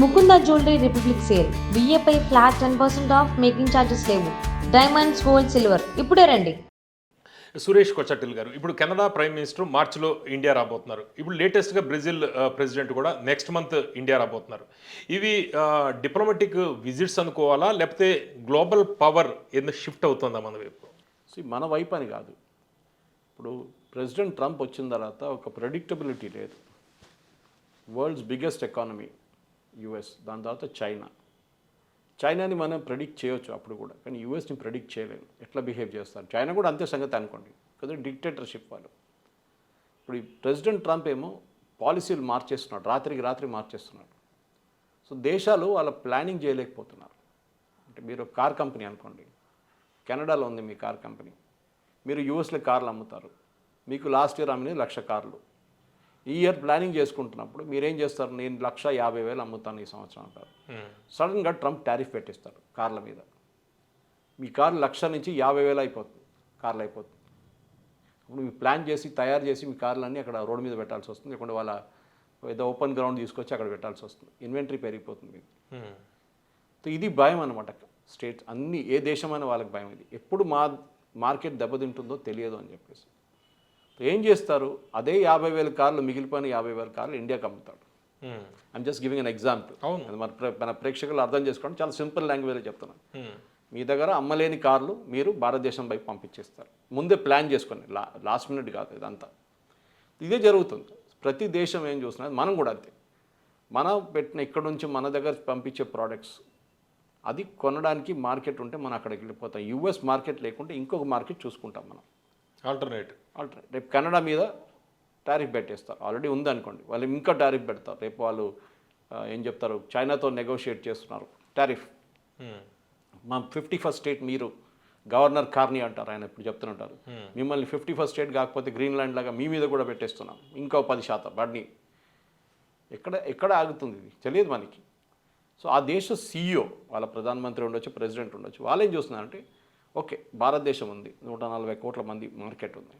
Mukunda jewellery republic sale. బిఏపై flat ten percent off making charges లేవు. Diamonds gold silver. ఇప్పుడే రండి. సురేష్ కొచ్చటిల్ గారు ఇప్పుడు Canada prime minister మార్చిలో India రాబోతున్నారు. ఇప్పుడు లేటెస్ట్గా బ్రెజిల్ ప్రెసిడెంట్ కూడా నెక్స్ట్ మంత్ ఇండియా రాబోతున్నారు. ఇవి డిప్లొమాటిక్ విజిట్స్ అనుకోవాలా? లేకపోతే గ్లోబల్ పవర్ ఎందుకు షిఫ్ట్ అవుతుందా మన వైపు? మన వైపు అని కాదు. ఇప్పుడు ప్రెసిడెంట్ ట్రంప్ వచ్చిన తర్వాత ఒక ప్రెడిక్టబిలిటీ లేదు. World's biggest economy. యుఎస్ దాని తర్వాత చైనా. చైనాని మనం ప్రెడిక్ట్ చేయొచ్చు అప్పుడు కూడా కానీ యూఎస్ని ప్రెడిక్ట్ చేయలేము ఎట్లా బిహేవ్ చేస్తారు? చైనా కూడా అంతే సంగతి అనుకోండి. కదా డిక్టేటర్షిప్ వాళ్ళు. ఇప్పుడు ఈ ప్రెసిడెంట్ ట్రంప్ ఏమో పాలసీలు మార్చేస్తున్నాడు రాత్రికి రాత్రి మార్చేస్తున్నాడు. సో దేశాలు వాళ్ళ ప్లానింగ్ చేయలేకపోతున్నారు. అంటే మీరు కార్ కంపెనీ అనుకోండి. కెనడాలో ఉంది మీ కార్ కంపెనీ. మీరు యూఎస్లో కార్లు అమ్ముతారు. మీకు లాస్ట్ ఇయర్ అమ్మినది లక్ష కార్లు. ఈ ఇయర్ ప్లానింగ్ చేసుకుంటున్నప్పుడు మీరేం చేస్తారు? నేను లక్ష యాభై వేలు అమ్ముతాను ఈ సంవత్సరం అంటారు. సడన్గా ట్రంప్ టారిఫ్ పెట్టిస్తాడు కార్ల మీద. మీ కారు లక్ష నుంచి యాభై వేలు అయిపోతుంది కార్లు అయిపోతుంది. అప్పుడు మీరు ప్లాన్ చేసి తయారు చేసి మీ కార్లన్నీ అక్కడ రోడ్డు మీద పెట్టాల్సి వస్తుంది. లేకుంటే వాళ్ళ ఏదో ఓపెన్ గ్రౌండ్ తీసుకొచ్చి అక్కడ పెట్టాల్సి వస్తుంది. ఇన్వెంటరీ పెరిగిపోతుంది మీకు. సో ఇది భయం అనమాట స్టేట్ అన్ని ఏ దేశమైన వాళ్ళకి భయం ఇది. ఎప్పుడు మా మార్కెట్ దెబ్బతింటుందో తెలియదు అని చెప్పేసి. ఏం చేస్తారు? అదే యాభై వేల కార్లు మిగిలిపోయిన యాభై వేల కార్లు ఇండియాకి అమ్ముతాడు. I'm just giving an example అవును. మన మన ప్రేక్షకులు అర్థం చేసుకోండి చాలా సింపుల్ లాంగ్వేజ్లో చెప్తున్నాను. మీ దగ్గర అమ్మలేని కార్లు మీరు భారతదేశం వైపు పంపించేస్తారు. ముందే ప్లాన్ చేసుకోండి. లా లాస్ట్ మినిట్ కాదు ఇదంతా. ఇదే జరుగుతుంది. ప్రతి దేశం ఏం చూస్తున్నది మనం కూడా అంతే. మనం పెట్టిన ఇక్కడ నుంచి మన దగ్గర పంపించే ప్రోడక్ట్స్ అది కొనడానికి మార్కెట్ ఉంటే మనం అక్కడికి వెళ్ళిపోతాం. యూఎస్ మార్కెట్ లేకుంటే ఇంకొక మార్కెట్ చూసుకుంటాం మనం. ఆల్టర్నేట్ ఆల్టర్ రేపు కెనడా మీద టారిఫ్ పెట్టేస్తారు. ఆల్రెడీ ఉందనుకోండి వాళ్ళు ఇంకా టారిఫ్ పెడతారు. రేపు వాళ్ళు ఏం చెప్తారు? చైనాతో నెగోషియేట్ చేస్తున్నారు. టారిఫ్ మా ఫిఫ్టీ ఫస్ట్ స్టేట్ మీరు గవర్నర్ కార్ని అంటారు. ఆయన ఇప్పుడు చెప్తుంటారు. మిమ్మల్ని ఫిఫ్టీ ఫస్ట్ స్టేట్ కాకపోతే గ్రీన్లాండ్ లాగా మీ మీద కూడా పెట్టేస్తున్నాం. ఇంకో పది శాతం. వాడిని ఎక్కడ ఎక్కడ ఆగుతుంది ఇది? తెలియదు మనకి. సో ఆ దేశ సీఈఓ వాళ్ళ ప్రధానమంత్రి ఉండొచ్చు ప్రెసిడెంట్ ఉండొచ్చు వాళ్ళు ఏం చూస్తున్నారంటే ఓకే భారతదేశం ఉంది. నూట నలభై కోట్ల మంది మార్కెట్ ఉంది.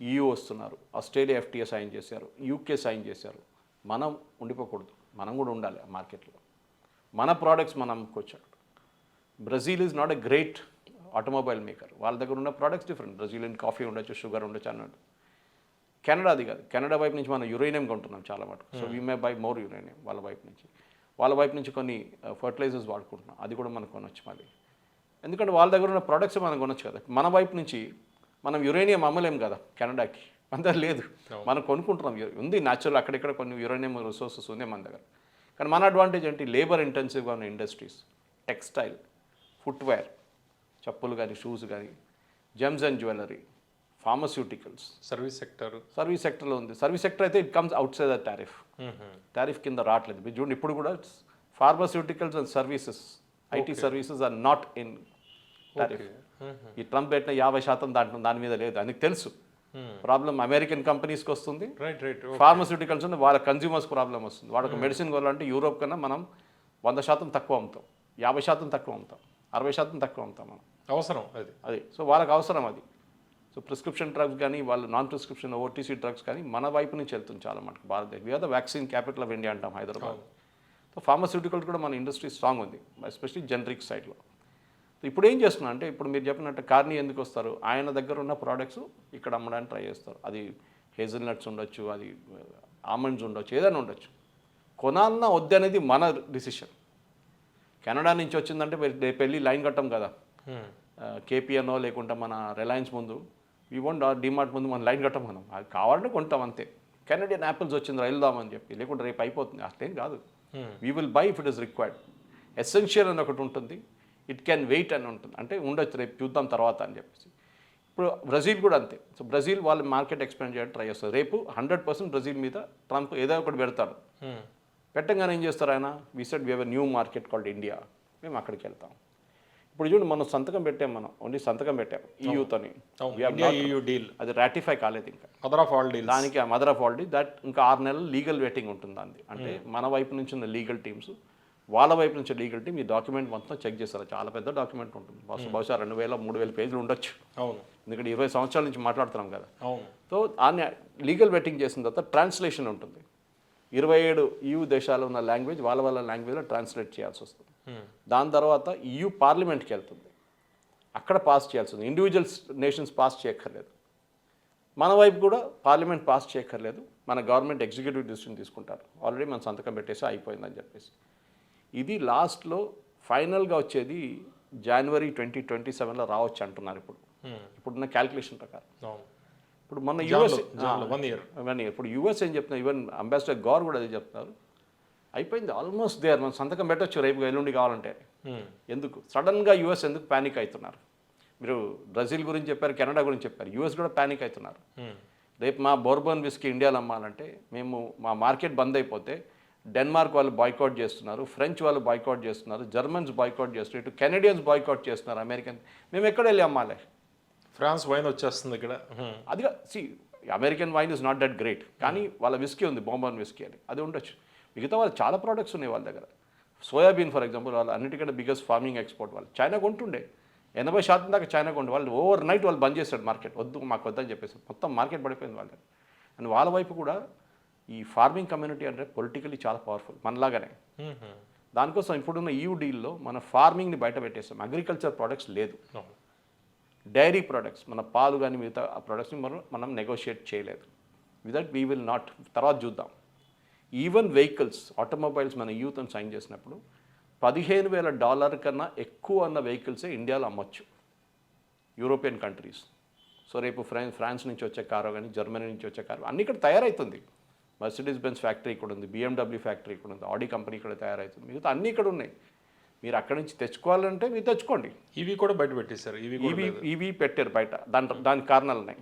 ఈయూ వస్తున్నారు. ఆస్ట్రేలియా ఎఫ్టీఏ సైన్ చేశారు. యూకే సైన్ చేశారు. మనం ఉండిపోకూడదు. మనం కూడా ఉండాలి ఆ మార్కెట్లో. మన ప్రోడక్ట్స్ మనం అమ్ముకోవచ్చు. Brazil is not a great automobile maker వాళ్ళ దగ్గర ఉన్న ప్రోడక్ట్స్ డిఫరెంట్ బ్రెజిలియన్ కాఫీ ఉండొచ్చు షుగర్ ఉండొచ్చు అన్నట్టు కెనడా అది కాదు. కెనడా వైపు నుంచి మనం యురేనియం కొంటున్నాం చాలా మటుకు. So we may buy more uranium వాళ్ళ వైపు నుంచి. వాళ్ళ వైపు నుంచి కొన్ని ఫర్టిలైజర్స్ వాడుకుంటున్నాం. అది కూడా మనం కొనొచ్చు మళ్ళీ. ఎందుకంటే వాళ్ళ దగ్గర ఉన్న ప్రోడక్ట్స్ మనం కొనొచ్చు కదా. మన వైపు నుంచి మనం యురేనియం అమ్మలేం కదా కెనడాకి. మన దగ్గర లేదు మనం కొనుక్కుంటున్నాం. ఉంది న్యాచురల్ అక్కడిక్కడ కొన్ని యురేనియం రిసోర్సెస్ ఉన్నాయి మన దగ్గర. కానీ మన అడ్వాంటేజ్ ఏంటి? లేబర్ ఇంటెన్సివ్గా ఉన్న ఇండస్ట్రీస్ టెక్స్టైల్ ఫుట్వేర్ చెప్పులు కానీ షూస్ కానీ gems and jewellery pharmaceuticals service sector service సెక్టర్లో ఉంది. సర్వీస్ సెక్టర్ అయితే it comes outside the tariff tariff కింద రావట్లేదు. మీరు చూడండి ఇప్పుడు కూడా pharmaceuticals and services IT services are not in tariff ఈ ట్రంప్ పెట్టిన యాభై శాతం దాంట్లో దాని మీద లేదు. అని తెలుసు. ప్రాబ్లం అమెరికన్ కంపెనీస్కి వస్తుంది. Right right. ఫార్మస్యూటికల్స్ ఉంది వాళ్ళ కన్జ్యూమర్స్ ప్రాబ్లం వస్తుంది. వాడు ఒక మెడిసిన్ కొనాలంటే యూరోప్ కన్నా మనం వంద శాతం తక్కువ అమ్ముతాం. యాభై శాతం తక్కువ అమ్ముతాం. అరవై శాతం తక్కువ అమ్ముతాం మనం. అవసరం అది. అది. సో వాళ్ళకి అవసరం అది. సో ప్రిస్క్రిప్షన్ డ్రగ్స్ కానీ వాళ్ళు నాన్ ప్రిస్క్రిప్షన్ ఓటీసీ డ్రగ్స్ కానీ మన వైపు నుంచి వెళ్తుంది చాలా మటుకు భారతదేశం. We're the vaccine capital of India అంటాం హైదరాబాద్. సో ఫార్మస్యూటికల్ కూడా మన ఇండస్ట్రీ స్ట్రాంగ్ ఉంది. ఎస్పెషలీ జనరిక్ సైడ్లో ఇప్పుడు ఏం చేస్తున్నా అంటే ఇప్పుడు మీరు చెప్పినట్టు కార్ని ఎందుకు వస్తారు? ఆయన దగ్గర ఉన్న ప్రోడక్ట్స్ ఇక్కడ అమ్మడానికి ట్రై చేస్తారు. అది హేజల్ నట్స్ ఉండొచ్చు అది ఆమండ్స్ ఉండొచ్చు ఏదైనా ఉండొచ్చు. కొనాలన్నా వద్దు అనేది మన డిసిషన్ కెనడా నుంచి వచ్చిందంటే వెళ్ళి లైన్ కట్టం కదా. కేపీఎన్ఓ లేకుంటే మన రిలయన్స్ ముందు. వీ వోంట్ డిమార్ట్ ముందు మన లైన్ కట్టం మనం. అది కావాలంటే కొంటాం అంతే. కెనడియన్ యాపిల్స్ వచ్చింది వెళ్దామని చెప్పి. లేకుంటే రేపు అయిపోతుంది. అట్లేం కాదు. We will buy if it is required essential అని ఒకటి ఉంటుంది. ఇట్ క్యాన్ వెయిట్ అని ఉంటుంది. అంటే ఉండొచ్చు రేపు చూద్దాం తర్వాత అని చెప్పేసి. ఇప్పుడు బ్రెజిల్ కూడా అంతే. సో బ్రెజిల్ వాళ్ళు మార్కెట్ ఎక్స్పాండ్ చేయడానికి ట్రై చేస్తారు. రేపు హండ్రెడ్ పర్సెంట్ బ్రెజిల్ మీద ట్రంప్ ఏదో ఒకటి పెడతాడు. పెట్టంగానే ఏం చేస్తారు ఆయన? We set we new market called India మేము అక్కడికి వెళ్తాం. ఇప్పుడు చూడండి మనం సంతకం పెట్టాం మనం. ఓన్లీ సంతకం పెట్టాం. ఈయూతోని EU డీల్ అది రాటిఫై కాలేదు ఇంకా. మదర్ ఆఫ్ ఆల్ డీల్ దానికి మదర్ ఆఫ్ ఆల్రెడీ దట్ ఇంకా ఆరు నెలలు లీగల్ వెయిటింగ్ ఉంటుంది దాన్ని అంటే మన వైపు నుంచి ఉన్న లీగల్ టీమ్స్ వాళ్ళ వైపు నుంచి లీగల్ టీమ్ ఈ డాక్యుమెంట్ మొత్తం చెక్ చేస్తారు చాలా పెద్ద డాక్యుమెంట్ ఉంటుంది. బహుశా బహుశా రెండు వేల మూడు వేల పేజీలు ఉండొచ్చు. అవును. ఎందుకంటే ఇరవై సంవత్సరాల నుంచి మాట్లాడుతున్నాం కదా. అవును. సో ఆన్ని లీగల్ వెట్టింగ్ చేసిన తర్వాత ట్రాన్స్లేషన్ ఉంటుంది. ఇరవై ఏడు ఈయూ దేశాలు ఉన్న లాంగ్వేజ్ వాళ్ళ వాళ్ళ లాంగ్వేజ్లో ట్రాన్స్లేట్ చేయాల్సి వస్తుంది. దాని తర్వాత ఈయూ పార్లమెంట్కి వెళ్తుంది. అక్కడ పాస్ చేయాల్సి ఉంది ఇండివిజువల్ నేషన్స్ పాస్ చేయక్కర్లేదు. మన వైపు కూడా పార్లమెంట్ పాస్ చేయక్కర్లేదు. మన గవర్నమెంట్ ఎగ్జిక్యూటివ్ డిసిషన్ తీసుకుంటారు. ఆల్రెడీ మన సంతకం పెట్టేసి అయిపోయిందని చెప్పేసి. ఇది లాస్ట్లో ఫైనల్గా వచ్చేది జనవరి ట్వంటీ ట్వంటీ సెవెన్లో రావచ్చు అంటున్నారు ఇప్పుడు. ఇప్పుడున్న క్యాల్కులేషన్ ప్రకారం. ఇప్పుడు మొన్న US one year. One year ఇప్పుడు యూఎస్ ఏం చెప్తున్నారు? ఈవెన్ అంబాసిడర్ గౌర్ కూడా అదే చెప్తున్నారు. అయిపోయింది. ఆల్మోస్ట్ దేర్ మనం సంతకం పెట్టొచ్చు రేపు ఎల్లుండి కావాలంటే. Hmm. ఎందుకు? సడన్గా యూఎస్ ఎందుకు ప్యానిక్ అవుతున్నారు? మీరు బ్రెజిల్ గురించి చెప్పారు కెనడా గురించి చెప్పారు. యూఎస్ కూడా ప్యానిక్ అవుతున్నారు. Hmm. రేపు మా బోర్బన్ విస్కీ ఇండియాలో అమ్మాలంటే మేము మా మార్కెట్ బంద్ అయిపోతే డెన్మార్క్ వాళ్ళు బాయ్కౌట్ చేస్తున్నారు ఫ్రెంచ్ వాళ్ళు బాయ్కౌట్ చేస్తున్నారు జర్మన్స్ బాయ్కౌట్ చేస్తున్నారు ఇటు కెనడియన్స్ బాయ్కౌట్ చేస్తున్నారు అమెరికన్ మేము ఎక్కడ వెళ్ళి అమ్మాలి ఫ్రాన్స్ వైన్ వచ్చేస్తుంది ఇక్కడ. అదిగా see American wine is not that great కానీ వాళ్ళ విస్కీ ఉంది బొంబాన్ విస్కీ అని. అది ఉండొచ్చు. మిగతా వాళ్ళు చాలా ప్రోడక్ట్స్ ఉన్నాయి వాళ్ళ దగ్గర. సోయాబీన్ ఫర్ ఎగ్జాంపుల్ వాళ్ళు అన్నిటికంటే బిగ్గెస్ట్ ఫార్మింగ్ ఎక్స్పోర్ట్ వాళ్ళు. చైనా కొంటుండే. ఎనభై శాతం దాకా చైనా కొంటు వాళ్ళు ఓవర్ నైట్ వాళ్ళు బంద్ చేశాడు మార్కెట్ వద్దు మాకు వద్దని చెప్పేసి. మొత్తం మార్కెట్ పడిపోయింది వాళ్ళ దగ్గర. అండ్ వాళ్ళ వైపు కూడా ఈ ఫార్మింగ్ కమ్యూనిటీ అంటే పొలిటికలీ చాలా పవర్ఫుల్ మనలాగానే. దానికోసం ఇప్పుడున్న ఈయూ డీల్లో మన ఫార్మింగ్ని బయట పెట్టేస్తాం అగ్రికల్చర్ ప్రోడక్ట్స్ లేదు. డైరీ ప్రొడక్ట్స్ మన పాలు కానీ మిగతా ఆ ప్రొడక్ట్స్ని మనం మనం నెగోషియేట్ చేయలేదు. విదట్ వీ విల్ నాట్ తర్వాత చూద్దాం. ఈవెన్ వెహికల్స్ ఆటోమొబైల్స్ మన యూత్ సైన్ చేసినప్పుడు పదిహేను వేల డాలర్ కన్నా ఎక్కువ అన్న వెహికల్సే ఇండియాలో అమ్మొచ్చు. యూరోపియన్ కంట్రీస్ సో రేపు ఫ్రాన్స్ ఫ్రాన్స్ నుంచి వచ్చే కారు కానీ జర్మనీ నుంచి వచ్చే కారు అన్ని ఇక్కడ తయారవుతుంది మర్సిడీస్ బెన్స్ ఫ్యాక్టరీ ఇక్కడ ఉంది బిఎండబ్ల్యూ ఫ్యాక్టరీ ఇక్కడ ఉంది ఆడి కంపెనీ ఇక్కడ తయారవుతుంది మిగతా అన్నీ ఇక్కడ ఉన్నాయి. మీరు అక్కడి నుంచి తెచ్చుకోవాలంటే మీరు తెచ్చుకోండి. ఇవి కూడా బయట పెట్టేశారు ఇవి లేదు. ఈవీ పెట్టారు బయట. దాని దాని కారణాలు ఉన్నాయి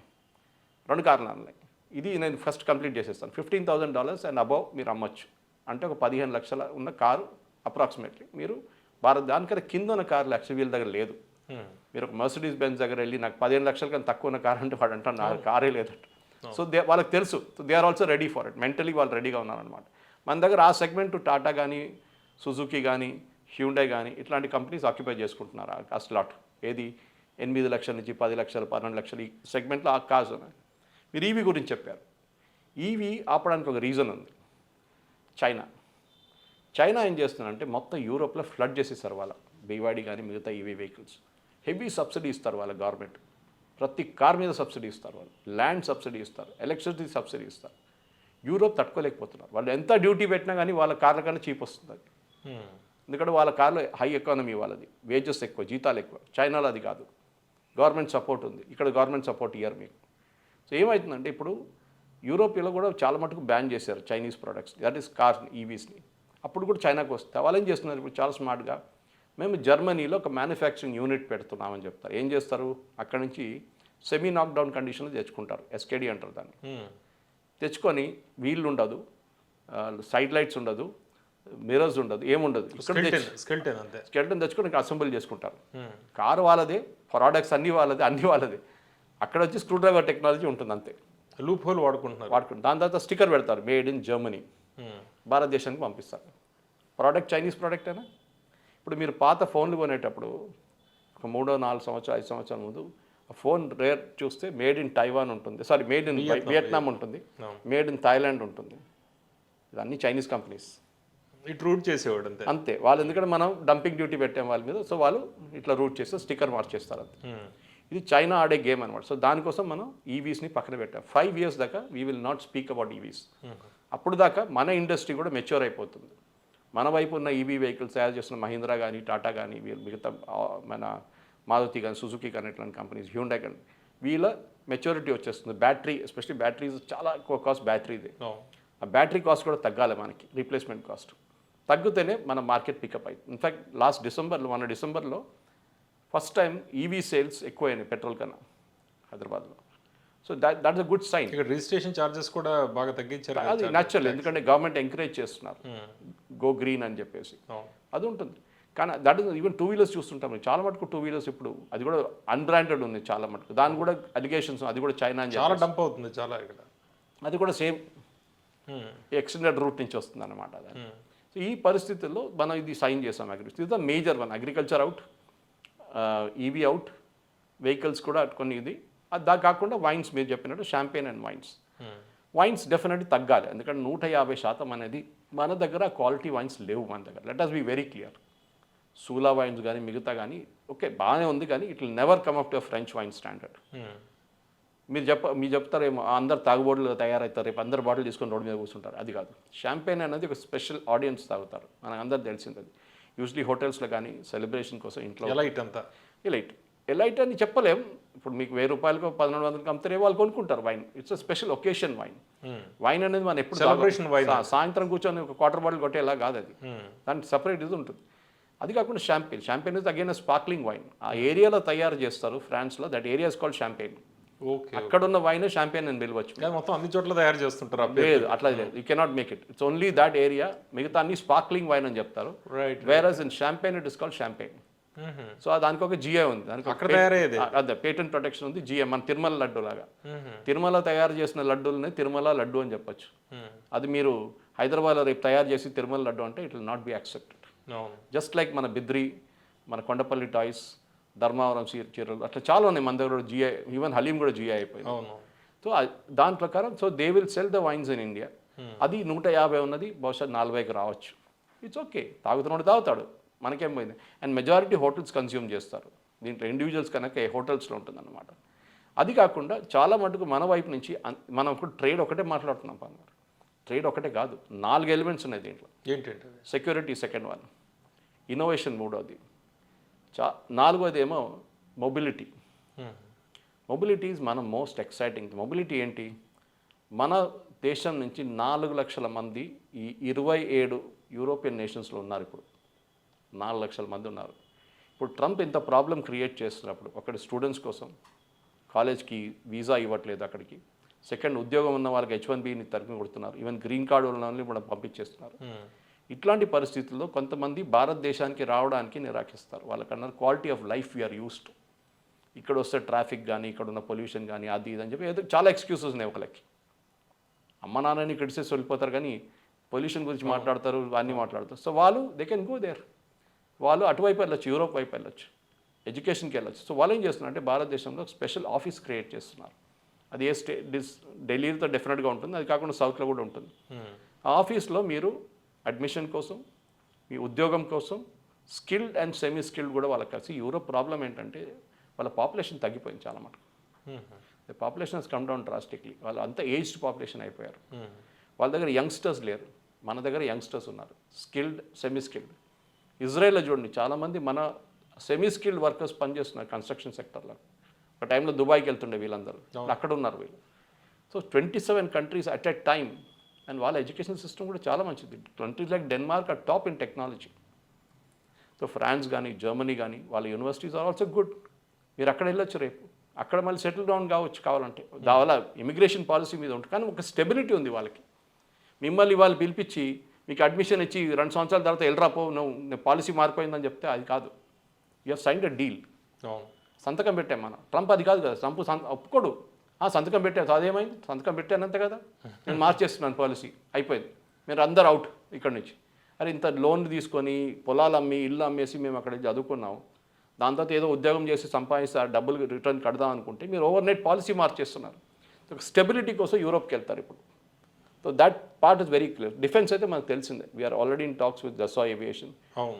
రెండు కారణాలు ఉన్నాయి ఇది నేను ఫస్ట్ కంప్లీట్ చేసేస్తాను. Fifteen thousand dollars and above మీరు అమ్మొచ్చు. అంటే ఒక పదిహేను లక్షల ఉన్న కారు అప్రాక్సిమేట్లీ. మీరు భారత్ దానికన్నా కింద ఉన్న కార్లు యాక్చువల్ వీళ్ళ దగ్గర లేదు. Hmm. మీరు ఒక మర్సిడీస్ బెంజ్ దగ్గర వెళ్ళి నాకు పదిహేను లక్షల కన్నా తక్కువ ఉన్న కార్ అంటే వాడు అంటాను నా కారే లేదంట. సో దే వాళ్ళకి తెలుసు. They are also ready for it mentally వాళ్ళు రెడీగా ఉన్నారనమాట మన దగ్గర ఆ సెగ్మెంట్ టాటా కానీ సుజుకి కానీ హ్యూండై కానీ ఇట్లాంటి కంపెనీస్ ఆక్యుపై చేసుకుంటున్నారు ఆ- స్లాట్ ఏది? ఎనిమిది లక్షల నుంచి పది లక్షలు పన్నెండు లక్షలు ఈ సెగ్మెంట్లో ఆ కాజ్ ఉన్నాయి. మీరు ఈవీ గురించి చెప్పారు. ఈవీ ఆపడానికి ఒక రీజన్ ఉంది. చైనా చైనా ఏం చేస్తుందంటే మొత్తం యూరోప్లో ఫ్లడ్ చేసేసారు వాళ్ళ. బీవాడి కానీ మిగతా ఈవీ వెహికల్స్ హెవీ సబ్సిడీ ఇస్తారు వాళ్ళ గవర్నమెంట్ ప్రతి కార్ మీద సబ్సిడీ ఇస్తారు వాళ్ళు. ల్యాండ్ సబ్సిడీ ఇస్తారు. ఎలక్ట్రిసిటీ సబ్సిడీ ఇస్తారు. యూరోప్ తట్టుకోలేకపోతున్నారు. వాళ్ళు ఎంత డ్యూటీ పెట్టినా కానీ వాళ్ళ కార్ల కన్నా చీప్ వస్తుంది అది. ఎందుకంటే వాళ్ళ కార్లో హై ఎకానమీ వాళ్ళది. వేజెస్ ఎక్కువ జీతాలు ఎక్కువ. చైనాలో అది కాదు. గవర్నమెంట్ సపోర్ట్ ఉంది. ఇక్కడ గవర్నమెంట్ సపోర్ట్ ఇయ్యరు మీకు. సో ఏమవుతుందంటే ఇప్పుడు యూరోపియలో కూడా చాలా మటుకు బ్యాన్ చేశారు Chinese products. That is car ఈవీస్ని. అప్పుడు కూడా చైనాకు వస్తే వాళ్ళు ఏం చేస్తున్నారు? ఇప్పుడు చాలా స్మార్ట్గా మేము జర్మనీలో ఒక మ్యానుఫ్యాక్చరింగ్ యూనిట్ పెడుతున్నామని చెప్తారు. ఏం చేస్తారు? అక్కడ నుంచి సెమీ నాక్డౌన్ కండిషన్లో తెచ్చుకుంటారు. ఎస్కేడి అంటారు దాన్ని. తెచ్చుకొని వీళ్ళు ఉండదు సైడ్ లైట్స్ ఉండదు మిరర్స్ ఉండదు ఏముండదు. స్కెల్టన్ తెచ్చుకొని ఇక్కడ అసెంబుల్ చేసుకుంటారు. కారు వాళ్ళదే ప్రొడక్ట్స్ అన్నీ వాళ్ళదే అన్నీ వాళ్ళదే. అక్కడ వచ్చి స్క్రూ డ్రైవర్ టెక్నాలజీ ఉంటుంది అంతే. లూప్ హోల్ వాడుకుంటున్నారు. వాడుకుంటారు దాని తర్వాత స్టిక్కర్ పెడతారు మేడ్ ఇన్ జర్మనీ. భారతదేశానికి పంపిస్తారు. ప్రోడక్ట్ చైనీస్ ప్రోడక్ట్ అయినా ఇప్పుడు మీరు పాత ఫోన్లు కొనేటప్పుడు ఒక మూడో నాలుగు సంవత్సరాలు ఐదు సంవత్సరాల ముందు ఆ ఫోన్ రేర్ చూస్తే మేడ్ ఇన్ తైవాన్ ఉంటుంది. సారీ మేడ్ ఇన్ వియత్నాం ఉంటుంది. మేడ్ ఇన్ థాయిలాండ్ ఉంటుంది. ఇవన్నీ చైనీస్ కంపెనీస్. ఇటు రూట్ చేసేవాడు అంతే. అంతే. వాళ్ళు ఎందుకంటే మనం డంపింగ్ డ్యూటీ పెట్టాం వాళ్ళ మీద సో వాళ్ళు ఇట్లా రూట్ చేస్తే స్టిక్కర్ మార్చేస్తారు అంతే. ఇది చైనా ఆడే గేమ్ అనమాట సో దానికోసం మనం ఈవీస్ని పక్కన పెట్టాం. ఫైవ్ ఇయర్స్ దాకా we will not speak about EVs అప్పుడు దాకా మన ఇండస్ట్రీ కూడా మెచ్యూర్ అయిపోతుంది. మన వైపు ఉన్న ఈవీ వెహికల్స్ తయారు చేస్తున్న మహీంద్రా కానీ టాటా కానీ వీళ్ళు మిగతా మన మారుతి కానీ సుజుకి కానీ ఇట్లాంటి కంపెనీస్ హ్యూండా కానీ వీళ్ళ మెచ్యూరిటీ వచ్చేస్తుంది. బ్యాటరీ ఎస్పెషల్లీ బ్యాటరీస్ చాలా ఎక్కువ కాస్ట్ బ్యాటరీది. ఆ బ్యాటరీ కాస్ట్ కూడా తగ్గాలి మనకి రీప్లేస్మెంట్ కాస్ట్ తగ్గితేనే మన మార్కెట్ పికప్ అయింది ఇన్ఫాక్ట్ లాస్ట్ డిసెంబర్లో మన డిసెంబర్లో ఫస్ట్ టైం ఈవీ సేల్స్ ఎక్కువైనాయి పెట్రోల్ కన్నా హైదరాబాద్లో. So that that's a good sign ఇక్కడ రిజిస్ట్రేషన్ చార్జెస్ కూడా బాగా తగ్గించారు అది. న్యాచురల్ ఎందుకంటే గవర్నమెంట్ ఎంకరేజ్ చేస్తున్నారు Hmm. గో గ్రీన్ అని చెప్పేసి అవును. అది ఉంటుంది కానీ that is even two wheelers చూస్తుంటాం. చాలా మటుకు టూ వీలర్స్ ఇప్పుడు అది కూడా అన్బ్రాండెడ్ ఉంది చాలా మటుకు దాని కూడా అలిగేషన్స్ అది కూడా చైనా అని చాలా డంప్ అవుతుంది చాలా ఇక్కడ అది కూడా సేమ్ Hmm. ఎక్స్టెండెడ్ రూట్ నుంచి వస్తుంది అనమాట అది Hmm. సో ఈ పరిస్థితుల్లో మనం ఇది సైన్ చేసాం అగ్రికల్చర్ ఇది the major one agriculture out EV out vehicles కూడా కొన్ని ఇది దా కాకుండా వైన్స్ మీరు చెప్పినట్టు champagne and wines. Hmm. Wines definitely తగ్గాలి. ఎందుకంటే నూట యాభై శాతం అనేది మన దగ్గర క్వాలిటీ వైన్స్ లేవు మన దగ్గర. Let us be very clear Sula wines కానీ మిగతా కానీ ఓకే బాగానే ఉంది కానీ it will never come up to French wine standard. మీరు చెప్ప మీరు చెప్తారేమో అందరు తాగుబోట్లు తయారవుతారు రేపు అందరు బాటిల్ తీసుకొని రోడ్డు మీద కూర్చుంటారు. అది కాదు. షాంపెయిన్ అనేది ఒక స్పెషల్ ఆడియన్స్ తాగుతారు. మనకు అందరు తెలిసింది అది. యూజువలీ హోటల్స్లో కానీ సెలబ్రేషన్ కోసం ఇంట్లో ఎలైట్ అంతా. ఎలైట్. ఎలైట్ అని చెప్పలేం. ఇప్పుడు మీకు వెయ్యి రూపాయలకు పదకొండు వందలకి అమ్మితే వాళ్ళు కొనుక్కుంటారు wine. It's a special occasion wine wine అనేది మనం ఎప్పుడు. సా- సాయంత్రం కూర్చొని ఒక క్వార్టర్ బాటిల్ కొట్టేలా కాదు అది. Hmm. దానికి సపరేట్ ఇది ఉంటుంది. అది కాకుండా champagne champagne is again sparkling wine ఆ ఏరియాలో తయారు చేస్తారు ఫ్రాన్స్లో. That area is called champagne okay అక్కడ ఉన్న వైన్ షాంపెయిన్ అని పిలవచ్చు. మొత్తం అన్ని చోట్ల తయారు చేస్తుంటారు లేదు అట్లా లేదు. You cannot make it it's only that area మిగతా అన్ని స్పార్క్లింగ్ వైన్ అని చెప్తారు. Right whereas in champagne it is called champagne so దానికి ఒక జిఐ ఉంది. దానికి అక్కడ తయారయ్యేది. అదే పేటెంట్ ప్రొటెక్షన్ ఉంది. జిఐ మన తిరుమల లడ్డు లాగా. తిరుమల తయారు చేసిన లడ్డూలని తిరుమల లడ్డు అని చెప్పొచ్చు. అది మీరు హైదరాబాద్లో రేపు తయారు చేసి తిరుమల లడ్డు అంటే it will not be accepted. Just like మన బిద్రి మన కొండపల్లి టాయ్స్ ధర్మవరం చీర చీరలు అట్లా చాలా ఉన్నాయి. మన దగ్గర జిఐ ఈవెన్ హలీం కూడా జిఐ అయిపోయింది. సో దాని ప్రకారం so they will sell the wines in India అది నూట యాభై ఉన్నది బహుశా నలభైకి రావచ్చు. ఇట్స్ ఓకే తాగుతున్నాడు తాగుతాడు. మనకేం పోయింది అండ్ మెజారిటీ హోటల్స్ కన్స్యూమ్ చేస్తారు. దీంట్లో ఇండివిజువల్స్ కనుక ఏ హోటల్స్లో ఉంటుందన్నమాట. అది కాకుండా చాలా మటుకు మన వైపు నుంచి మనం ఇప్పుడు ట్రేడ్ ఒకటే మాట్లాడుతున్నాం పని ట్రేడ్ ఒకటే కాదు నాలుగు ఎలిమెంట్స్ ఉన్నాయి దీంట్లో. ఏంటంటే? సెక్యూరిటీ సెకండ్ వన్ ఇన్నోవేషన్ మూడోది. చా నాలుగోది ఏమో మొబిలిటీ. మొబిలిటీ ఈజ్ మన మోస్ట్ ఎక్సైటింగ్ మొబిలిటీ ఏంటి? మన దేశం నుంచి నాలుగు లక్షల మంది ఈ ఇరవై ఏడు యూరోపియన్ నేషన్స్లో ఉన్నారు ఇప్పుడు. నాలుగు లక్షల మంది ఉన్నారు. ఇప్పుడు ట్రంప్ ఇంత ప్రాబ్లం క్రియేట్ చేస్తున్నప్పుడు అక్కడ స్టూడెంట్స్ కోసం కాలేజ్కి వీసా ఇవ్వట్లేదు అక్కడికి. సెకండ్ ఉద్యోగం ఉన్న వాళ్ళకి హెచ్ వన్ బిని తరిమి కొడుతున్నారు. ఈవెన్ గ్రీన్ కార్డు ఉన్న వాళ్ళని కూడా పంపించేస్తున్నారు. ఇట్లాంటి పరిస్థితుల్లో కొంతమంది భారతదేశానికి రావడానికి నిరాకరిస్తారు. వాళ్ళకన్నా quality of life we're used. ఇక్కడ వస్తే ట్రాఫిక్ కానీ ఇక్కడ ఉన్న పొల్యూషన్ కానీ అది ఇది అని చెప్పి ఏదో చాలా ఎక్స్క్యూజెస్ ఉన్నాయి ఒకళ్ళకి అమ్మ నాన్నని క్రిటిసైజ్ వెళ్ళిపోతారు కానీ పొల్యూషన్ గురించి మాట్లాడతారు అన్నీ మాట్లాడతారు. సో వాళ్ళు దే కెన్ గో దేర్ వాళ్ళు అటువైపు వెళ్ళొచ్చు యూరోప్ వైపు వెళ్ళొచ్చు ఎడ్యుకేషన్కి వెళ్ళొచ్చు. సో వాళ్ళు ఏం చేస్తున్నారు అంటే భారతదేశంలో స్పెషల్ ఆఫీస్ క్రియేట్ చేస్తున్నారు. అది ఏ స్టే డిస్ ఢిల్లీతో డెఫినెట్గా ఉంటుంది అది కాకుండా సౌత్లో కూడా ఉంటుంది. Hmm. ఆ ఆఫీస్లో మీరు అడ్మిషన్ కోసం మీ ఉద్యోగం కోసం స్కిల్డ్ అండ్ సెమీ స్కిల్డ్ కూడా వాళ్ళకి కలిసి యూరోప్ ప్రాబ్లం ఏంటంటే వాళ్ళ పాపులేషన్ తగ్గిపోయింది చాలా మటుకు. Hmm. The population has come down drastically వాళ్ళు అంతా ఏజ్డ్ పాపులేషన్ అయిపోయారు. Hmm. వాళ్ళ దగ్గర యంగ్స్టర్స్ లేరు. మన దగ్గర యంగ్స్టర్స్ ఉన్నారు. స్కిల్డ్ సెమీ స్కిల్డ్ ఇజ్రాయెల్లో చూడండి చాలామంది మన సెమీ స్కిల్డ్ వర్కర్స్ పనిచేస్తున్నారు కన్స్ట్రక్షన్ సెక్టర్లో ఒక టైంలో దుబాయ్కి వెళ్తుండే వీళ్ళందరూ. అక్కడ ఉన్నారు వీళ్ళు. So twenty seven countries at a time and వాళ్ళ ఎడ్యుకేషన్ సిస్టమ్ కూడా చాలా మంచిది. Countries like Denmark are top in technology so France కానీ జర్మనీ కానీ వాళ్ళ యూనివర్సిటీస్ ఆర్ ఆల్సో గుడ్ మీరు అక్కడ వెళ్ళొచ్చు రేపు. అక్కడ మళ్ళీ సెటిల్ డౌన్ కావచ్చు కావాలంటే. దావల్ల ఇమిగ్రేషన్ పాలసీ మీద ఉంటుంది కానీ ఒక స్టెబిలిటీ ఉంది వాళ్ళకి. మిమ్మల్ని వాళ్ళు పిలిపించి మీకు అడ్మిషన్ ఇచ్చి రెండు సంవత్సరాల తర్వాత వెళ్ళరాపో నువ్వు పాలసీ మారిపోయిందని చెప్తే అది కాదు. యూ సైన్డ్ అ డీల్ సంతకం పెట్టాం మనం. ట్రంప్ అది కాదు కదా. ట్రంప్ సంత ఒప్పుకోడు. ఆ సంతకం పెట్టాను అదేమైంది? సంతకం పెట్టానంతే కదా? నేను మార్చేస్తున్నాను పాలసీ అయిపోయింది. మీరు అందరు అవుట్ ఇక్కడ నుంచి. అరే ఇంత లోన్ తీసుకొని పొలాలు అమ్మి ఇల్లు అమ్మేసి మేము అక్కడ చదువుకున్నాం. దాని తర్వాత ఏదో ఉద్యోగం చేసి సంపాదిస్తే ఆ డబ్బులు రిటర్న్ కడదాం అనుకుంటే మీరు ఓవర్ నైట్ పాలసీ మార్చేస్తున్నారు స్టెబిలిటీ కోసం యూరోప్కి వెళ్తారు ఇప్పుడు. So that part is very clear defence అయితే మనకు తెలిసిందే. We are already in talks with Dassault Aviation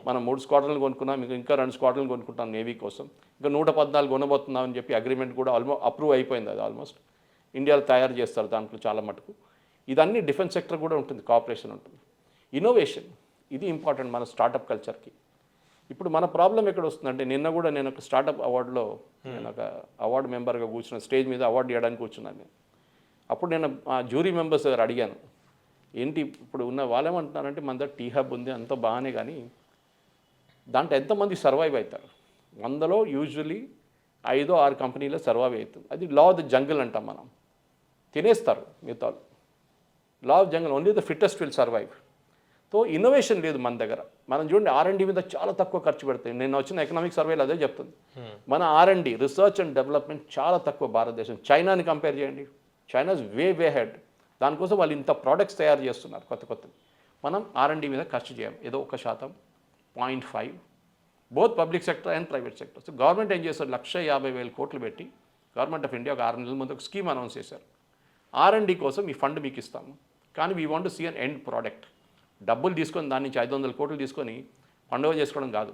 మనం మూడు స్క్వాడ్రన్లు కొనుక్కున్నాం ఇంకా ఇంకా రెండు స్క్వాడ్రన్లు కొనుక్కుంటాం నేవీ కోసం. ఇంకా నూట పద్నాలుగు కొనబోతున్నాం అని చెప్పి అగ్రిమెంట్ కూడా ఆల్మోస్ట్ అప్రూవ్ అయిపోయింది అది ఆల్మోస్ట్ ఇండియాలో తయారు చేస్తారు దాంట్లో చాలా మటుకు. ఇదన్నీ డిఫెన్స్ సెక్టర్ కూడా ఉంటుంది కోఆపరేషన్ ఉంటుంది. ఇన్నోవేషన్ ఇది ఇంపార్టెంట్ మన స్టార్టప్ కల్చర్కి ఇప్పుడు మన ప్రాబ్లం ఎక్కడ వస్తుందంటే నిన్న కూడా నేను ఒక స్టార్టప్ అవార్డులో నేను ఒక అవార్డు మెంబర్గా కూర్చున్న స్టేజ్ మీద అవార్డు ఇవ్వడానికి కూర్చున్నాను నేను. అప్పుడు నేను ఆ జ్యూరీ మెంబర్స్ దగ్గర అడిగాను ఏంటి ఇప్పుడు ఉన్న వాళ్ళు ఏమంటున్నారంటే మన దగ్గర టీ హబ్ ఉంది అంత బాగానే కానీ దాంట్లో ఎంతమంది సర్వైవ్ అవుతారు? వందలో యూజువలీ ఐదో ఆరు కంపెనీలో సర్వైవ్ అవుతుంది. అది లా ఆఫ్ ద జంగిల్ అంటాం మనం. తినేస్తారు మిగతా law of jungle only the fittest will survive so innovation లేదు మన దగ్గర. మనం చూడండి ఆర్ఎండి మీద చాలా తక్కువ ఖర్చు పెడతాయి. నేను వచ్చిన ఎకనామిక్ సర్వేలు అదే చెప్తుంది. మన ఆర్ఎండి రీసెర్చ్ అండ్ డెవలప్మెంట్ చాలా తక్కువ భారతదేశం. చైనాని కంపేర్ చేయండి. చైనాస్ వే వే హెడ్ దానికోసం వాళ్ళు ఇంత ప్రోడక్ట్స్ తయారు చేస్తున్నారు కొత్త కొత్తవి. మనం ఆర్ఎండి మీద ఖర్చు చేయం. ఏదో ఒక శాతం point five both public sector and private sector so government ఏం చేస్తారు? లక్ష యాభై వేల కోట్లు పెట్టి గవర్నమెంట్ ఆఫ్ ఇండియా ఒక ఆరు నెలల ముందు ఒక స్కీమ్ అనౌన్స్ చేశారు. ఆర్ఎండి కోసం ఈ ఫండ్ మీకు ఇస్తాము. కానీ we want see an end product డబ్బులు తీసుకొని దాని నుంచి ఐదు వందల కోట్లు తీసుకొని పండుగ చేసుకోవడం కాదు.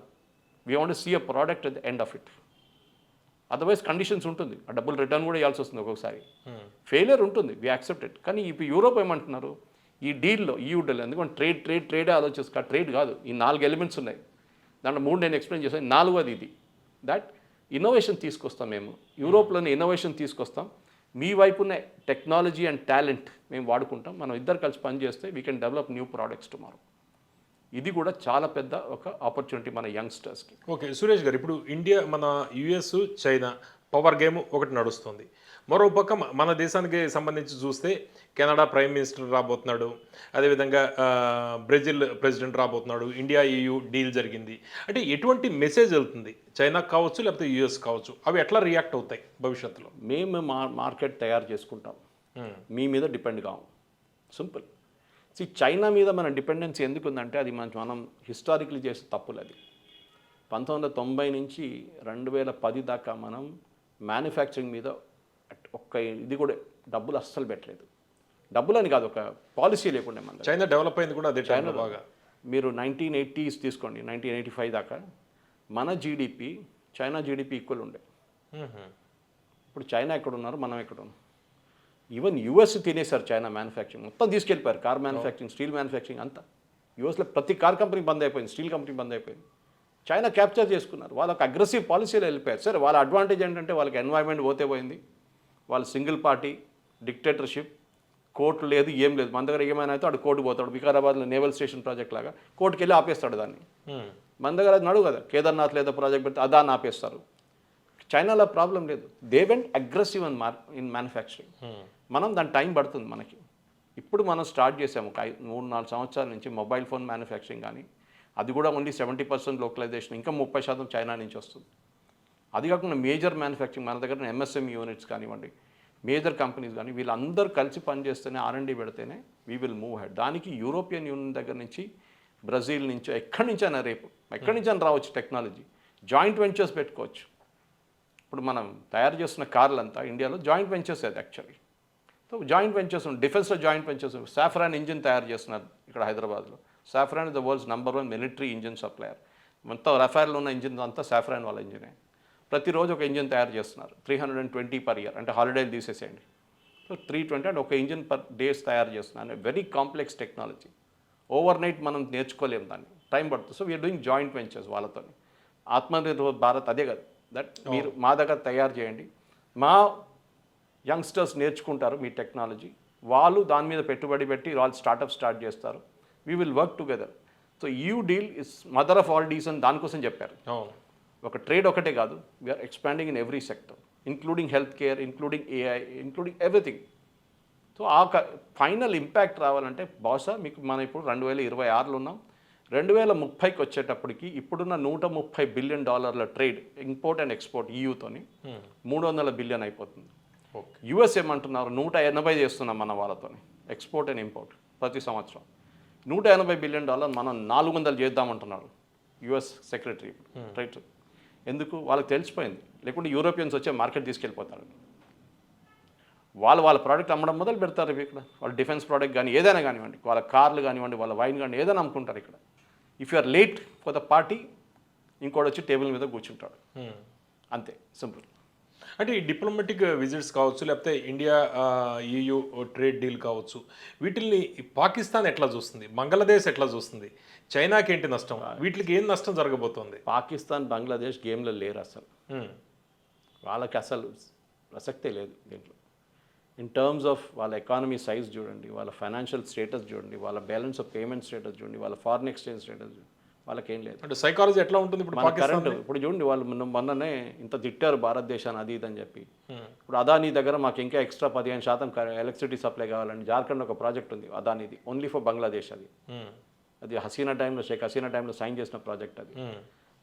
We want see a product at the end of it otherwise conditions ఉంటుంది. ఆ డబ్బులు రిటర్న్ కూడా ఇవ్వాల్సి వస్తుంది ఒక్కొక్కసారి. ఫెయిలియర్ ఉంటుంది. వి యాక్సెప్టెడ్ కానీ ఇప్పుడు యూరోప్ ఏమంటున్నారు? ఈ డీల్లో ఈ డీల్ ఎందుకంటే ట్రేడ్ ట్రేడ్ ట్రేడే ఆలోచిస్తా ట్రేడ్ కాదు. ఈ నాలుగు ఎలిమెంట్స్ ఉన్నాయి. దాంట్లో మూడు నేను ఎక్స్ప్లెయిన్ చేశాను నాలుగోది ఇది. దట్ ఇన్నోవేషన్ తీసుకొస్తాం మేము. యూరోప్లోని ఇన్నోవేషన్ తీసుకొస్తాం. మీ వైపునే టెక్నాలజీ అండ్ టాలెంట్ మేము వాడుకుంటాం. మనం ఇద్దరు కలిసి పనిచేస్తే we can develop new products tomorrow ఇది కూడా చాలా పెద్ద ఒక ఆపర్చునిటీ మన యంగ్స్టర్స్కి ఓకే సురేష్ గారు ఇప్పుడు ఇండియా మన యుఎస్ చైనా పవర్ గేమ్ ఒకటి నడుస్తుంది. మరో పక్క మ- మన దేశానికి సంబంధించి చూస్తే కెనడా ప్రైమ్ మినిస్టర్ రాబోతున్నాడు. అదేవిధంగా బ్రెజిల్ ప్రెసిడెంట్ రాబోతున్నాడు. ఇండియా EU డీల్ జరిగింది. అంటే ఎటువంటి మెసేజ్ వెళ్తుంది? చైనా కావచ్చు లేకపోతే యుఎస్ కావచ్చు. అవి ఎట్లా రియాక్ట్ అవుతాయి భవిష్యత్తులో? మేము మా మార్కెట్ తయారు చేసుకుంటాం. మీ మీద డిపెండ్ కావు సింపుల్ సి చైనా మీద మన డిపెండెన్సీ ఎందుకు ఉందంటే అది మన మనం హిస్టారికలీ చేసే తప్పులు అది. పంతొమ్మిది వందల తొంభై నుంచి రెండు వేల పది దాకా మనం మ్యానుఫ్యాక్చరింగ్ మీద ఒక్క ఇది కూడా డబ్బులు అస్సలు పెట్టలేదు. డబ్బులు అని కాదు ఒక పాలసీ లేకుండా మన. చైనా డెవలప్ అయింది కూడా అదే టైంలో బాగా. మీరు నైన్టీన్ ఎయిటీస్ తీసుకోండి నైన్టీన్ ఎయిటీ ఫైవ్ దాకా మన జీడిపి చైనా జీడిపి ఈక్వల్ ఉండే. ఇప్పుడు చైనా ఎక్కడ ఉన్నారు? మనం ఎక్కడ ఉన్నాం? ఈవెన్ యూఎస్ తినేశారు చైనా మ్యానుఫ్యాక్చరింగ్ మొత్తం తీసుకెళ్ళిపోయారు. కార్ మ్యానుఫ్యాక్చరింగ్ స్టీల్ మ్యానుఫ్యాక్చరింగ్ అంతా. యూఎస్లో ప్రతి కార్ కంపెనీ బంద్ అయిపోయింది. స్టీల్ కంపెనీ బంద్ అయిపోయింది. చైనా క్యాప్చర్ చేసుకున్నారు. వాళ్ళకి అగ్రెసివ్ పాలసీలో వెళ్ళిపోయారు. సరే వాళ్ళ అడ్వాంటేజ్ ఏంటంటే వాళ్ళకి ఎన్వైర్న్మెంట్ పోతే పోయింది. వాళ్ళు సింగిల్ పార్టీ డిక్టేటర్షిప్ కోర్టు లేదు ఏం లేదు. మన దగ్గర ఏమైనా అయితే అటు కోర్టు పోతాడు. వికారాబాద్లో నేవల్ స్టేషన్ ప్రాజెక్ట్ లాగా. కోర్టుకి వెళ్ళి ఆపేస్తాడు దాన్ని. మ్మ్. మన దగ్గర అది నడువు కదా. కేదార్నాథ్ లేదా ప్రాజెక్ట్ పెడితే అదాన్ని ఆపేస్తారు. చైనాలో ప్రాబ్లం లేదు. They went aggressive in more in manufacturing. మనం దాని టైం పడుతుంది మనకి. ఇప్పుడు మనం స్టార్ట్ చేసాము ఒక ఐదు మూడు నాలుగు సంవత్సరాల నుంచి మొబైల్ ఫోన్ మ్యానుఫ్యాక్చరింగ్ కానీ అది కూడా ఓన్లీ సెవెంటీ పర్సెంట్ లోకలైజేషన్ ఇంకా ముప్పై శాతం చైనా నుంచి వస్తుంది. అది కాకుండా మేజర్ మ్యానుఫ్యాక్చరింగ్ మన దగ్గర ఎంఎస్ఎం యూనిట్స్ కానివ్వండి మేజర్ కంపెనీస్ కానీ వీళ్ళందరూ కలిసి పనిచేస్తేనే ఆర్ఎండి పెడితేనే వీ విల్ మూవ్ హెడ్ దానికి యూరోపియన్ యూనియన్ దగ్గర నుంచి బ్రెజిల్ నుంచి ఎక్కడి నుంచి అయినా రేపు ఎక్కడి నుంచి అయినా రావచ్చు టెక్నాలజీ. జాయింట్ వెంచర్స్ పెట్టుకోవచ్చు. ఇప్పుడు మనం తయారు చేస్తున్న కార్లంతా ఇండియాలో జాయింట్ వెంచర్స్ అది యాక్చువల్లీ సో జాయింట్ వెంచర్స్ డిఫెన్స్లో జాయింట్ వెంచర్స్ సాఫ్రాన్ ఇంజిన్ తయారు చేస్తున్నారు ఇక్కడ హైదరాబాద్లో. Safran is the world's number one military engine supplier మొత్తం రఫైర్లో ఉన్న ఇంజిన్ అంతా సాఫ్రాన్ వాళ్ళ ఇంజినే. ప్రతిరోజు ఒక ఇంజిన్ తయారు చేస్తున్నారు. Three hundred and twenty per year అంటే హాలిడేలు తీసేసేయండి. సో త్రీ ట్వంటీ అండ్ ఒక ఇంజిన్ పర్ డేస్ తయారు చేస్తున్నారు. Very complex technology over night మనం నేర్చుకోలేము దాన్ని. టైం పడుతుంది. So we are doing joint ventures వాళ్ళతో ఆత్మనిర్భర్ భారత్ అదే కాదు. దట్ మీరు మా దగ్గర తయారు చేయండి. మా యంగ్స్టర్స్ నేర్చుకుంటారు మీ టెక్నాలజీ. వాళ్ళు దాని మీద పెట్టుబడి పెట్టి వాళ్ళు స్టార్టప్ స్టార్ట్ చేస్తారు. We will work together so EU deal is mother of all deals అని దానికోసం చెప్పారు. ఒక ట్రేడ్ ఒకటే కాదు. We are expanding in every sector including health care including AI including everything so ఆ ఫైనల్ ఇంపాక్ట్ రావాలంటే బహుశా మీకు మనం ఇప్పుడు రెండు వేల ఇరవై ఆరులో ఉన్నాం. రెండు వేల ముప్పైకి వచ్చేటప్పటికి ఇప్పుడున్న నూట ముప్పై బిలియన్ డాలర్ల ట్రేడ్ ఇంపోర్ట్ అండ్ ఎక్స్పోర్ట్ ఈయూతోని మూడు వందల బిలియన్ అయిపోతుంది. యుఎస్ ఏమంటున్నారు? నూట ఎనభై చేస్తున్నాం మన వాళ్ళతోని ఎక్స్పోర్ట్ అండ్ ఇంపోర్ట్ ప్రతి సంవత్సరం. నూట ఎనభై బిలియన్ డాలర్ మనం నాలుగు వందలు చేద్దామంటున్నారు యుఎస్ సెక్రటరీ రైట్ ఎందుకు? వాళ్ళకి తెలిసిపోయింది. లేకుంటే యూరోపియన్స్ వచ్చే మార్కెట్ తీసుకెళ్ళిపోతారు. వాళ్ళు వాళ్ళ ప్రోడక్ట్ అమ్మడం మొదలు పెడతారు ఇక్కడ. వాళ్ళ డిఫెన్స్ ప్రోడక్ట్ కానీ ఏదైనా కానివ్వండి వాళ్ళ కార్లు కానివ్వండి వాళ్ళ వైన్ కానీ ఏదైనా అమ్ముకుంటారు ఇక్కడ. If you are late for the party ఇంకోటి వచ్చి టేబుల్ మీద కూర్చుంటాడు. మ్మ్. అంతే సింపుల్. అంటే ఈ డిప్లొమాటిక్ విజిట్స్ కావచ్చు లేకపోతే ఇండియా ఈయూ ట్రేడ్ డీల్ కావచ్చు వీటిల్ని పాకిస్తాన్ ఎట్లా చూస్తుంది? బంగ్లాదేశ్ ఎట్లా చూస్తుంది? చైనాకి ఏంటి నష్టం? వీటికి ఏం నష్టం జరగబోతోంది? పాకిస్తాన్ బంగ్లాదేశ్ గేమ్లో లేరు అసలు. మ్మ్. వాళ్ళకి అసలు ప్రసక్తే లేదు దీంట్లో. ఇన్ టర్మ్స్ ఆఫ్ వాళ్ళ ఎకానమీ సైజ్ చూడండి వాళ్ళ ఫైనాన్షియల్ స్టేటస్ చూడండి వాళ్ళ బ్యాలెన్స్ ఆఫ్ పేమెంట్ స్టేటస్ చూడండి వాళ్ళ ఫారిన్ ఎక్స్చేంజ్ స్టేటస్ చూడండి వాళ్ళకేం లేదు. అంటే సైకాలజీ ఎట్లా ఉంటుంది ఇప్పుడు కరెంట్ ఇప్పుడు చూడండి వాళ్ళు మొన్న మొన్ననే ఇంత తిట్టారు భారతదేశాన్ని అది ఇది అని చెప్పి. ఇప్పుడు అదానీ దగ్గర మాకు ఇంకా ఎక్స్ట్రా పదిహేను శాతం ఎలక్ట్రిసిటీ సప్లై కావాలండి జార్ఖండ్ ఒక ప్రాజెక్ట్ ఉంది అదానిది ఓన్లీ ఫర్ బంగ్లాదేశ్ అది. అది హసీనా టైంలో షేక్ హసీనా టైంలో సైన్ చేసిన ప్రాజెక్ట్ అది.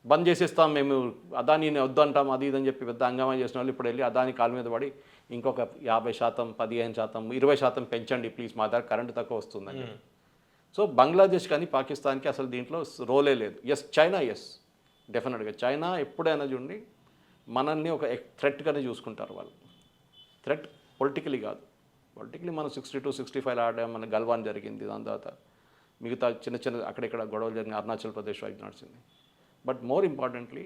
బంద్ చేసేస్తాం మేము అదానీని వద్దంటాం అది ఇదని చెప్పి పెద్ద హంగామా చేసిన వాళ్ళు ఇప్పుడు వెళ్ళి అదాని కాలు మీద పడి ఇంకొక యాభై శాతం పదిహేను శాతం ఇరవై శాతం పెంచండి ప్లీజ్ మా దగ్గర కరెంట్ తక్కువ వస్తుందని. సో బంగ్లాదేశ్ కానీ పాకిస్తాన్కి అసలు దీంట్లో రోలే లేదు. ఎస్ చైనా ఎస్ డెఫినెట్గా చైనా ఎప్పుడైనా చూడండి మనల్ని ఒక థ్రెట్గానే చూసుకుంటారు వాళ్ళు. థ్రెట్ పొలిటికలీ కాదు. పొలిటికలీ మనం సిక్స్టీ టు సిక్స్టీ ఫైవ్ ఆడాం మన గల్వాన్ జరిగింది దాని తర్వాత మిగతా చిన్న చిన్న అక్కడిక్కడ గొడవలు జరిగిన అరుణాచల్ ప్రదేశ్ వైపు నడిచింది. బట్ మోర్ ఇంపార్టెంట్లీ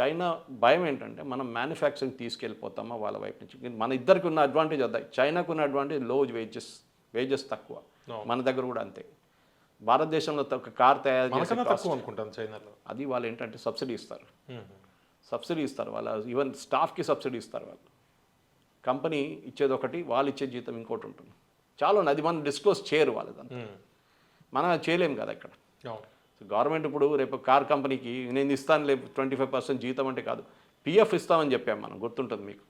చైనా భయం ఏంటంటే మనం మ్యానుఫ్యాక్చరింగ్ తీసుకెళ్ళిపోతామా వాళ్ళ వైపు నుంచి. మన ఇద్దరికి ఉన్న అడ్వాంటేజ్ అదే. చైనాకు ఉన్న అడ్వాంటేజ్లో వేజెస్ వేజెస్ తక్కువ. మన దగ్గర కూడా అంతే. భారతదేశంలో ఒక కార్ తయారు చేసే అది వాళ్ళు ఏంటంటే సబ్సిడీ ఇస్తారు. సబ్సిడీ ఇస్తారు వాళ్ళ ఈవెన్ స్టాఫ్కి సబ్సిడీ ఇస్తారు వాళ్ళు. కంపెనీ ఇచ్చేది ఒకటి వాళ్ళు ఇచ్చే జీతం ఇంకోటి ఉంటుంది. చాలా. అది మనం డిస్క్లోజ్ చేయరు మ్మ్. మనం అది చేయలేం కదా ఇక్కడ. అవును గవర్నమెంట్ ఇప్పుడు రేపు కార్ కంపెనీకి నేను ఇస్తాను లేదు ట్వంటీ ఫైవ్ పర్సెంట్ జీతం అంటే కాదు. పిఎఫ్ ఇస్తామని చెప్పాం మనం గుర్తుంటుంది మీకు.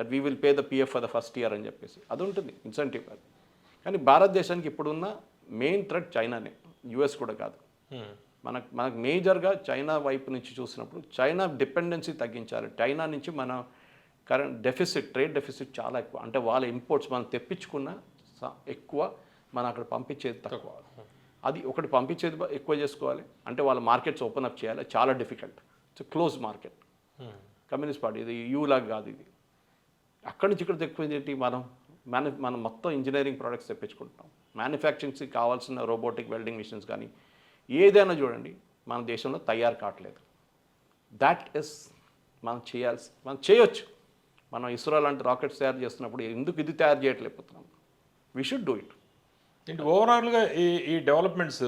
That we will pay the PF for the first year అని చెప్పేసి. అది ఉంటుంది ఇన్సెంటివ్ అది. కానీ భారతదేశానికి ఇప్పుడున్న మెయిన్ థ్రెట్ చైనానే యుఎస్ కూడా కాదు. మ్మ్. మనకు మనకు మేజర్గా చైనా వైపు నుంచి చూసినప్పుడు చైనా డిపెండెన్సీ తగ్గించాలి. చైనా నుంచి మన కరెంట్ డెఫిసిట్ ట్రేడ్ డెఫిసిట్ చాలా ఎక్కువ. అంటే వాళ్ళ ఇంపోర్ట్స్ మనం తెప్పించుకున్న స- ఎక్కువ మనం అక్కడ పంపించేది తక్కువ. అది ఒకటి పంపించేది ఎక్కువ చేసుకోవాలి. అంటే వాళ్ళ మార్కెట్స్ ఓపెన్ అప్ చేయాలి. చాలా difficult. It's close market. Communist party ఇది యూలాగా కాదు ఇది. అక్కడి నుంచి ఇక్కడ తెప్పింది ఏంటి? మనం మ్యాను మనం మొత్తం ఇంజనీరింగ్ ప్రోడక్ట్స్ తెప్పించుకుంటాం మ్యానుఫ్యాక్చరింగ్స్కి కావాల్సిన రోబోటిక్ వెల్డింగ్ మిషన్స్ కానీ ఏదైనా చూడండి మన దేశంలో తయారు కావట్లేదు. దాట్ ఇస్ మనం చేయాల్సి మనం చేయొచ్చు. మనం ఇస్రో లాంటి రాకెట్స్ తయారు చేస్తున్నప్పుడు ఎందుకు ఇది తయారు చేయట్లేకపోతున్నాం? వీ షుడ్ డూ ఇట్ ఏంటి ఓవరాల్గా ఈ ఈ డెవలప్మెంట్స్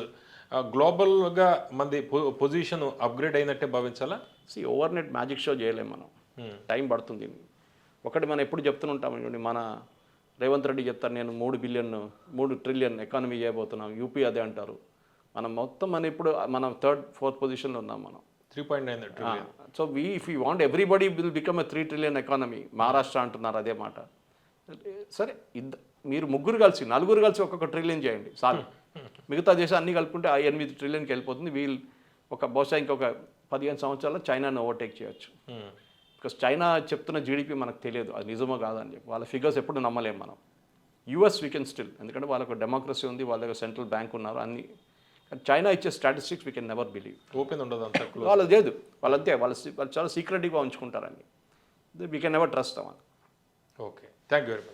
గ్లోబల్గా మంది పొజిషన్ అప్గ్రేడ్ అయినట్టే భావించాలా? C overnight magic show చేయలేం మనం. Hmm. టైం పడుతుంది. ఒకటి మనం ఎప్పుడు చెప్తుంటాం చూడండి మన రేవంత్ రెడ్డి చెప్తారు నేను మూడు బిలియన్ మూడు ట్రిలియన్ ఎకానమీ చేయబోతున్నాం యూపీ అదే అంటారు. మనం మొత్తం మనం ఇప్పుడు మనం థర్డ్ ఫోర్త్ పొజిషన్లో ఉన్నాం మనం. Three point nine trillion so we if you want everybody will become a three trillion economy Maharashtra అంటున్నారు అదే మాట. సరే ఇద్ద మీరు ముగ్గురు కలిసి నలుగురు కలిసి ఒక్కొక్క ట్రిలియన్ చేయండి చాలు మిగతా దేశం అన్ని కలుపుకుంటే ఆ ఎనిమిది ట్రిలియన్కి వెళ్ళిపోతుంది. వీల్ ఒక బహుశా ఇంకొక పదిహేను సంవత్సరాల్లో చైనాను ఓవర్టేక్ చేయొచ్చు. బికాస్ చైనా చెప్తున్న జీడిపి మనకు తెలియదు. అది నిజమో కాదని చెప్పి. వాళ్ళ ఫిగర్స్ ఎప్పుడు నమ్మలేం మనం. యూఎస్ వీ కెన్ స్టిల్ ఎందుకంటే వాళ్ళకు డెమోక్రసీ ఉంది వాళ్ళ దగ్గర సెంట్రల్ బ్యాంక్ ఉన్నారు అన్ని. కానీ చైనా ఇచ్చే statistics we can never believe open ఉండదు అంత వాళ్ళు లేదు. వాళ్ళంతే. వాళ్ళు వాళ్ళు చాలా సీక్రెట్గా ఉంచుకుంటారని. వీ కెన్ నెవర్ ట్రస్ట్ అవ్వాలి okay thank you very much